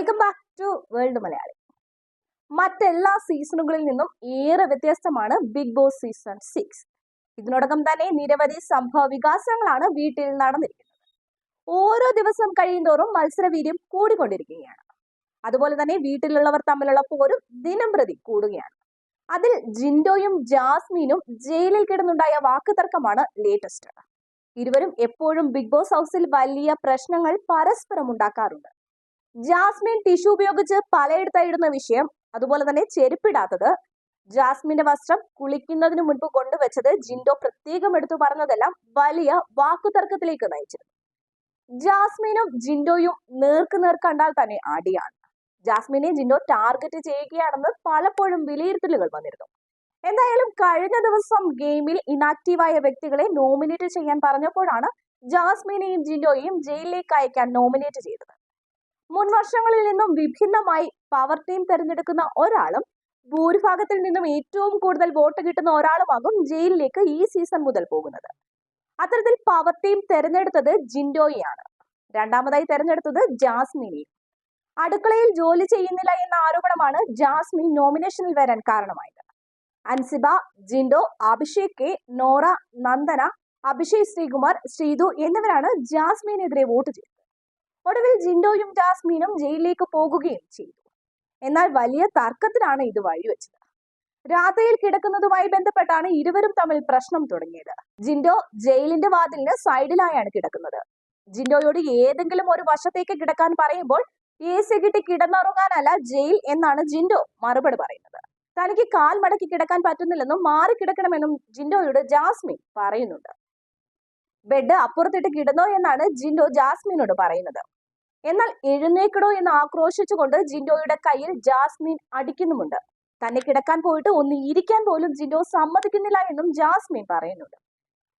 Welcome back to world Malayali മറ്റെല്ലാ സീസണുകളിൽ നിന്നും ഏറെ വ്യത്യസ്തമാണ് ബിഗ് ബോസ് സീസൺ സിക്സ് ഇതിനോടകം തന്നെ നിരവധി സംഭവ വികാസങ്ങളാണ് വീട്ടിൽ നടന്നിരിക്കുന്നത്. ഓരോ ദിവസം കഴിയുന്തോറും മത്സരവീര്യം കൂടിക്കൊണ്ടിരിക്കുകയാണ്. അതുപോലെ തന്നെ വീട്ടിലുള്ളവർ തമ്മിലുള്ള പോരും ദിനം പ്രതി കൂടുകയാണ്. അതിൽ ജിൻഡോയും ജാസ്മീനും ജയിലിൽ കിടന്നുണ്ടായ വാക്കുതർക്കമാണ് ലേറ്റസ്റ്റ് ഇരുവരും എപ്പോഴും ബിഗ് ബോസ് ഹൗസിൽ വലിയ പ്രശ്നങ്ങൾ പരസ്പരം ഉണ്ടാക്കാറുണ്ട്. ജാസ്മിൻ ടിഷ്യൂ ഉപയോഗിച്ച് പലയിടത്തായിടുന്ന വിഷയം അതുപോലെ തന്നെ ചെരുപ്പിടാത്തത്. ജാസ്മിന്റെ വസ്ത്രം കുളിക്കുന്നതിന് മുൻപ് കൊണ്ടുവച്ചത് ജിൻഡോ പ്രത്യേകം എടുത്തു പറഞ്ഞതെല്ലാം വലിയ വാക്കുതർക്കത്തിലേക്ക് നയിച്ചിരുന്നു. ജാസ്മിനും ജിൻഡോയും നേർക്ക് നേർ കണ്ടാൽ തന്നെ അടിയാണ്. ജാസ്മിനെ ജിൻഡോ ടാർഗറ്റ് ചെയ്യുകയാണെന്ന് പലപ്പോഴും വിലയിരുത്തലുകൾ വന്നിരുന്നു. എന്തായാലും കഴിഞ്ഞ ദിവസം ഗെയിമിൽ ഇനാക്റ്റീവായ വ്യക്തികളെ നോമിനേറ്റ് ചെയ്യാൻ പറഞ്ഞപ്പോഴാണ് ജാസ്മിനെയും ജിൻഡോയെയും ജയിലിലേക്ക് അയക്കാൻ നോമിനേറ്റ് ചെയ്തത്. മുൻ വർഷങ്ങളിൽ നിന്നും വിഭിന്നമായി പവർ ടീം തെരഞ്ഞെടുക്കുന്ന ഒരാളും ഭൂരിഭാഗത്തിൽ നിന്നും ഏറ്റവും കൂടുതൽ വോട്ട് കിട്ടുന്ന ഒരാളുമാകും ജയിലിലേക്ക് ഈ സീസൺ മുതൽ പോകുന്നത്. അത്തരത്തിൽ പവർ ടീം തെരഞ്ഞെടുത്തത് ജിൻഡോയെയാണ്. രണ്ടാമതായി തെരഞ്ഞെടുത്തത് ജാസ്മിനെ അടുക്കളയിൽ ജോലി ചെയ്യുന്നില്ല എന്ന ആരോപണമാണ് ജാസ്മിൻ നോമിനേഷനിൽ വരാൻ കാരണമായത്. അൻസിബ ജിൻഡോ അഭിഷേക് കെ നോറ നന്ദന അഭിഷേക് ശ്രീകുമാർ ശ്രീതു എന്നിവരാണ് ജാസ്മിനെതിരെ വോട്ട് ചെയ്തത്. ഒടുവിൽ ജിൻഡോയും ജാസ്മീനും ജയിലിലേക്ക് പോകുകയും ചെയ്തു. എന്നാൽ വലിയ തർക്കത്തിനാണ് ഇത് വഴിവെച്ചത് രാധയിൽ കിടക്കുന്നതുമായി ബന്ധപ്പെട്ടാണ് ഇരുവരും തമ്മിൽ പ്രശ്നം തുടങ്ങിയത്. ജിൻഡോ ജയിലിന്റെ വാതിലിന് സൈഡിലായാണ് കിടക്കുന്നത്. ജിൻഡോയോട് ഏതെങ്കിലും ഒരു വശത്തേക്ക് കിടക്കാൻ പറയുമ്പോൾ എ സി കിട്ടി കിടന്നുറങ്ങാനല്ല ജയിൽ എന്നാണ് ജിൻഡോ മറുപടി പറയുന്നത്. തനിക്ക് കാൽ മടക്കി കിടക്കാൻ പറ്റുന്നില്ലെന്നും മാറി കിടക്കണമെന്നും ജിൻഡോയോട് ജാസ്മിൻ പറയുന്നുണ്ട്. ബെഡ് അപ്പുറത്തിട്ട് കിടന്നോ എന്നാണ് ജിൻഡോ ജാസ്മിനോട് പറയുന്നത്. എന്നാൽ എഴുന്നേക്കിടോ എന്ന് ആക്രോശിച്ചുകൊണ്ട് ജിൻഡോയുടെ കയ്യിൽ ജാസ്മിൻ അടിക്കുന്നുമുണ്ട്. തന്നെ കിടക്കാൻ പോയിട്ട് ഒന്ന് ഇരിക്കാൻ പോലും ജിൻഡോ സമ്മതിക്കുന്നില്ല എന്നും ജാസ്മിൻ പറയുന്നുണ്ട്.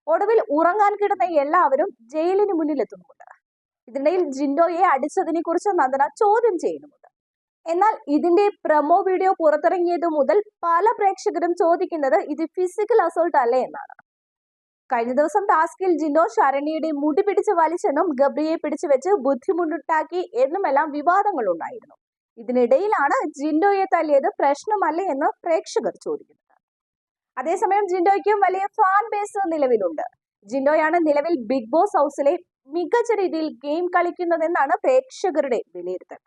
ഒടുവിൽ ഉറങ്ങാൻ കിടന്ന എല്ലാവരും ജയിലിന് മുന്നിലെത്തുന്നുമുണ്ട്. ഇതിനിടയിൽ ജിൻഡോയെ അടിച്ചതിനെ കുറിച്ച് നന്ദന ചോദ്യം ചെയ്യുന്നുമുണ്ട്. എന്നാൽ ഇതിന്റെ പ്രൊമോ വീഡിയോ പുറത്തിറങ്ങിയത് മുതൽ പല പ്രേക്ഷകരും ചോദിക്കുന്നത് ഇത് ഫിസിക്കൽ അസോൾട്ട് അല്ലേ എന്നാണ്. കഴിഞ്ഞ ദിവസം ടാസ്കിൽ ജിനോ ശരണിയുടെ മുടി പിടിച്ച് വലിച്ചെന്നും ഗബ്രിയെ പിടിച്ചു വെച്ച് ബുദ്ധിമുട്ടുണ്ടാക്കി എന്നുമെല്ലാം വിവാദങ്ങൾ ഉണ്ടായിരുന്നു ഇതിനിടയിലാണ് ജിൻഡോയെ തല്ലിയത് പ്രശ്നമല്ലേ എന്ന് പ്രേക്ഷകർ ചോദിക്കുന്നത്. അതേസമയം ജിൻഡോയ്ക്കും വലിയ ഫാൻ ബേസ് നിലവിലുണ്ട്. ജിൻഡോയാണ് നിലവിൽ ബിഗ് ബോസ് ഹൗസിലെ മികച്ച രീതിയിൽ ഗെയിം കളിക്കുന്നതെന്നാണ് പ്രേക്ഷകരുടെ വിലയിരുത്തൽ.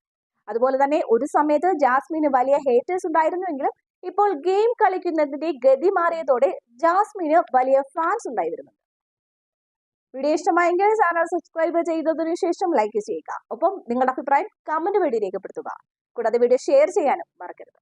അതുപോലെ തന്നെ ഒരു സമയത്ത് ജാസ്മിന് വലിയ ഹേറ്റേഴ്സ് ഉണ്ടായിരുന്നുവെങ്കിലും ഇപ്പോൾ ഗെയിം കളിക്കുന്നതിന്റെ ഗതി മാറിയതോടെ ജാസ്മിന് വലിയ ഫാൻസ് ഉണ്ടായി വരുന്നുണ്ട്. വീഡിയോ ഇഷ്ടമായെങ്കിൽ ചാനൽ സബ്സ്ക്രൈബ് ചെയ്തതിനു ശേഷം ലൈക്ക് ചെയ്യുക. ഒപ്പം നിങ്ങളുടെ അഭിപ്രായം കമന്റ് വഴി രേഖപ്പെടുത്തുക. കൂടാതെ വീഡിയോ ഷെയർ ചെയ്യാനും മറക്കരുത്.